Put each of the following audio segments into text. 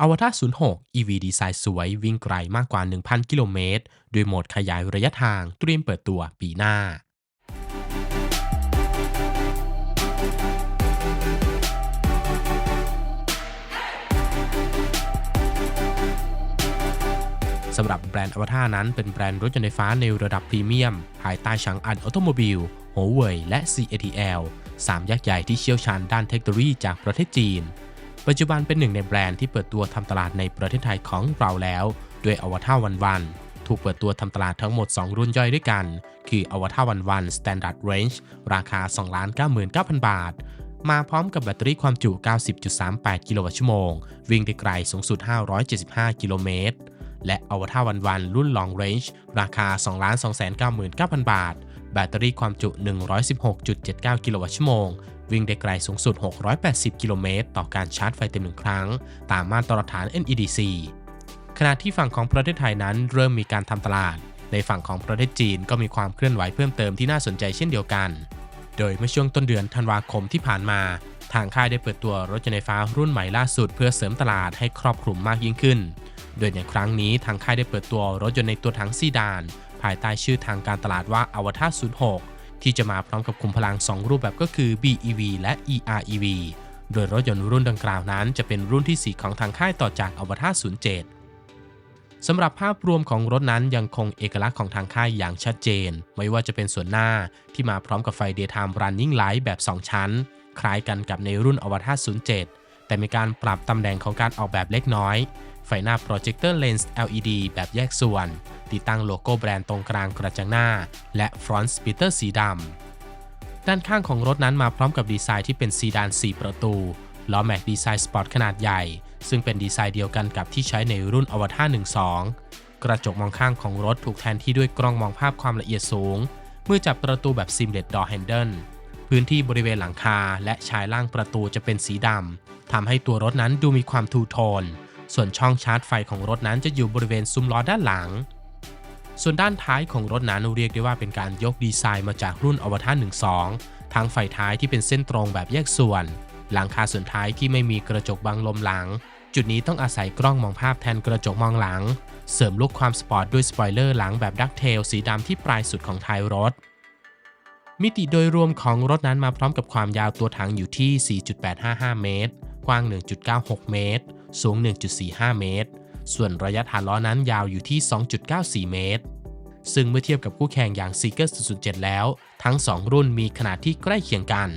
อวตาร06 EV ดีไซน์สวยวิ่งไกลมากกว่า 1,000 กิโลเมตรด้วยโหมดขยายระยะทางเตรียมเปิดตัวปีหน้า สำหรับแบรนด์อวตารนั้นเป็นแบรนด์รถยนต์ไฟฟ้าในระดับพรีเมียม ภายใต้ฉางอันออโตโมบิลโฮเว่ยและ CATL สามยักษ์ใหญ่ที่เชี่ยวชาญด้านเทคโนโลยีจากประเทศจีน ปัจจุบันเป็นหนึ่งในแบรนด์ที่เปิดตัวทำตลาดในประเทศไทยของเราแล้ว ด้วยอวตารวันวันถูกเปิดตัวทำตลาดทั้งหมด 2 รุ่นย่อยด้วยกัน คืออวตารวันวัน Standard Range ราคา 2,99,000 บาท มาพร้อมกับแบตเตอรี่ความจุ 90.38 กิโลวัตต์ชั่วโมง วิ่งได้ไกลสูงสุด 575 กิโลเมตร และอวตารวันวันรุ่น Long Range ราคา 2,299,000 บาท แบตเตอรี่ความจุ 116.79 กิโลวัตต์ชั่วโมง วิ่งได้ไกลสูงสุด 680 กิโลเมตร ต่อการชาร์จไฟเต็มหนึ่งครั้ง ตามมาตรฐาน NEDC ขณะที่ฝั่งของประเทศไทยนั้นเริ่มมีการทำตลาด ในฝั่งของประเทศจีนก็มีความเคลื่อนไหวเพิ่มเติมที่น่าสนใจเช่นเดียวกัน โดยเมื่อช่วงต้นเดือนธันวาคมที่ผ่านมา ทางค่ายได้เปิดตัวรถยนต์ไฟฟ้ารุ่นใหม่ล่าสุด เพื่อเสริมตลาดให้ครอบคลุมมากยิ่งขึ้น โดยในครั้งนี้ทางค่ายได้เปิดตัวรถยนต์ในตัวถังซีดาน ภายใต้ชื่อทางการตลาดว่าอวตาร06 ที่จะมาพร้อมกับคุมพลัง 2 รูปแบบก็คือ BEV และ EREV โดยรถยนต์รุ่นดังกล่าวนั้นจะเป็นรุ่นที่ 4 ของทางค่ายต่อจากอวตาร07 สำหรับภาพรวมของรถนั้นยังคงเอกลักษณ์ของทางค่ายอย่างชัดเจน ไม่ว่าจะเป็นส่วนหน้าที่มาพร้อมกับไฟ Daytime Running Light แบบ 2 ชั้น คล้ายกันกับในรุ่นอวตาร07แต่มีการปรับตำแหน่งของการออกแบบเล็กน้อย ไฟหน้า Projector Lens LED แบบแยกส่วน ติดตั้งโลโก้แบรนด์ตรงกลางกระจังหน้า และ Front Splitter สีดำด้านข้างของรถนั้นมาพร้อมกับดีไซน์ที่เป็นซีดาน 4 ประตู ล้อแม็กดีไซน์สปอร์ตขนาดใหญ่ ซึ่งเป็นดีไซน์เดียวกันกับที่ใช้ในรุ่นอวตาร12 กระจกมองข้างของรถถูกแทนที่ด้วยกล้องมองภาพความละเอียดสูง เมื่อจับประตูแบบ Seamless Door Handle พื้นที่บริเวณหลังคาและชายล่างประตูจะเป็นสีดำทำให้ตัวรถนั้นดูมีความทูโทนส่วนช่องชาร์จไฟของรถนั้นจะอยู่บริเวณซุ้มล้อด้านหลัง ส่วนด้านท้ายของรถนั้นเรียกได้ว่าเป็นการยกดีไซน์มาจากรุ่นอวตาร12 ทั้งไฟท้ายที่เป็นเส้นตรงแบบแยกส่วน หลังคาส่วนท้ายที่ไม่มีกระจกบังลมหลัง จุดนี้ต้องอาศัยกล้องมองภาพแทนกระจกมองหลัง เสริมลุคความสปอร์ตด้วยสปอยเลอร์หลังแบบดักเทลสีดำที่ปลายสุดของท้ายรถ มิติโดยรวมของรถนั้นมาพร้อมกับความยาวตัวถังอยู่ที่ 4.855 เมตร กว้าง 1.96 เมตร สูง 1.45 เมตร ส่วนระยะฐานล้อนั้นยาวอยู่ที่ 2.94 เมตร ซึ่งเมื่อเทียบกับคู่แข่งอย่าง Seeker 007 แล้ว ทั้ง 2 รุ่นมีขนาดที่ใกล้เคียงกัน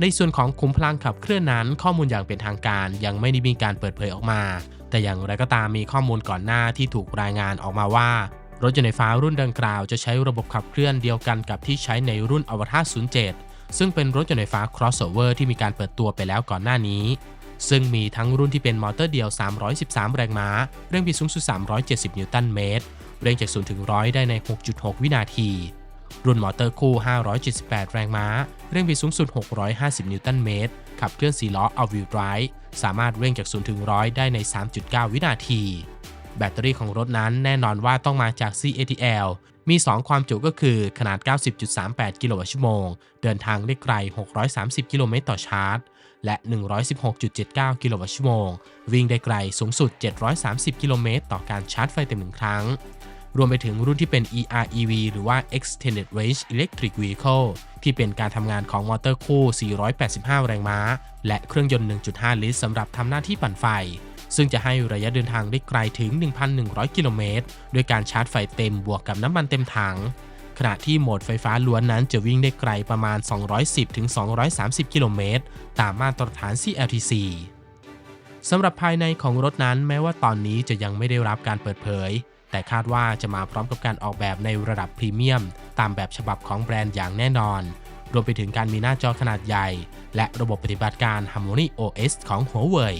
ในส่วนของขุมพลังขับเคลื่อนนั้นข้อมูลอย่างเป็นทางการยังไม่ได้มีการเปิดเผยออกมา แต่อย่างไรก็ตามมีข้อมูลก่อนหน้าที่ถูกรายงานออกมาว่ารถยนต์ไฟฟ้ารุ่นดังกล่าวจะใช้ระบบขับเคลื่อนเดียวกันกับที่ใช้ในรุ่นอวตาร07 ซึ่งเป็นรถยนต์ไฟฟ้า crossover ที่มีการเปิดตัวไปแล้วก่อนหน้านี้ ซึ่งมีทั้งรุ่นที่เป็นมอเตอร์เดียว 313 แรงม้า เร่งบิดสูงสุด 370 นิวตันเมตร เร่งจาก0ถึง100 ได้ใน 6.6 วินาที รุ่นมอเตอร์คู่ 578 แรงม้า เร่งบิดสูงสุด 650 นิวตันเมตร ขับเคลื่อน4ล้อ all wheel drive สามารถเร่งจาก0ถึง100 ได้ใน 3.9 วินาที แบตเตอรี่ของรถนั้นแน่นอนว่าต้องมาจาก CATL มี 2 ความจุก็คือขนาด 90.38 กิโลวัตต์ชั่วโมง เดินทางได้ไกล 630 กิโลเมตรต่อชาร์จ และ 116.79 กิโลวัตต์ชั่วโมง วิ่งได้ไกลสูงสุด 730 กิโลเมตรต่อการชาร์จไฟเต็มหนึ่งครั้ง รวมไปถึงรุ่นที่เป็น EREV หรือว่า Extended Range Electric Vehicle ที่เป็นการทำงานของมอเตอร์คู่ 485 แรงม้า และเครื่องยนต์ 1.5 ลิตรสำหรับทำหน้าที่ปั่นไฟ ซึ่งจะให้ระยะเดินทางได้ไกลถึง 1,100 กิโลเมตร ด้วยการชาร์จไฟเต็มบวกกับน้ำมันเต็มถัง ขณะที่โหมดไฟฟ้าล้วนนั้นจะวิ่งได้ไกลประมาณ 210-230 กิโลเมตร ตามมาตรฐาน CLTC สำหรับภายในของรถนั้นแม้ว่าตอนนี้จะยังไม่ได้รับการเปิดเผย แต่คาดว่าจะมาพร้อมกับการออกแบบในระดับพรีเมียม ตามแบบฉบับของแบรนด์อย่างแน่นอน รวมไปถึงการมีหน้าจอขนาดใหญ่ และระบบปฏิบัติการ Harmony OS ของ Huawei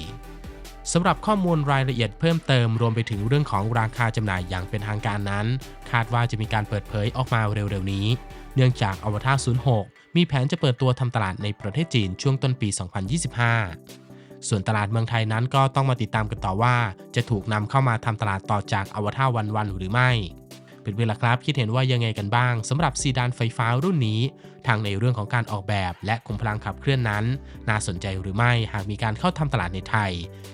สำหรับข้อมูลรายละเอียดเพิ่มเติมรวมไปถึงเรื่องของราคาจำหน่ายอย่างเป็นทางการนั้น คาดว่าจะมีการเปิดเผยออกมาเร็วๆนี้ เนื่องจากอวตาร06 มีแผนจะเปิดตัวทำตลาดในประเทศจีนช่วงต้นปี 2025 ส่วนตลาดเมืองไทยนั้นก็ต้องมาติดตามกันต่อว่า จะถูกนำเข้ามาทำตลาดต่อจากอวตารวันวันหรือไม่ เป็นเวลาครับคิดเห็นว่ายังไงกันบ้างสำหรับซีดานไฟฟ้ารุ่นนี้ ทางในเรื่องของการออกแบบ และคุมพลังขับเคลื่อนนั้น น่าสนใจหรือไม่หากมีการเข้าทำตลาดในไทย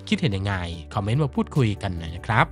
คิดเห็นยังไง คอมเมนต์มาพูดคุยกันหน่อยนะครับ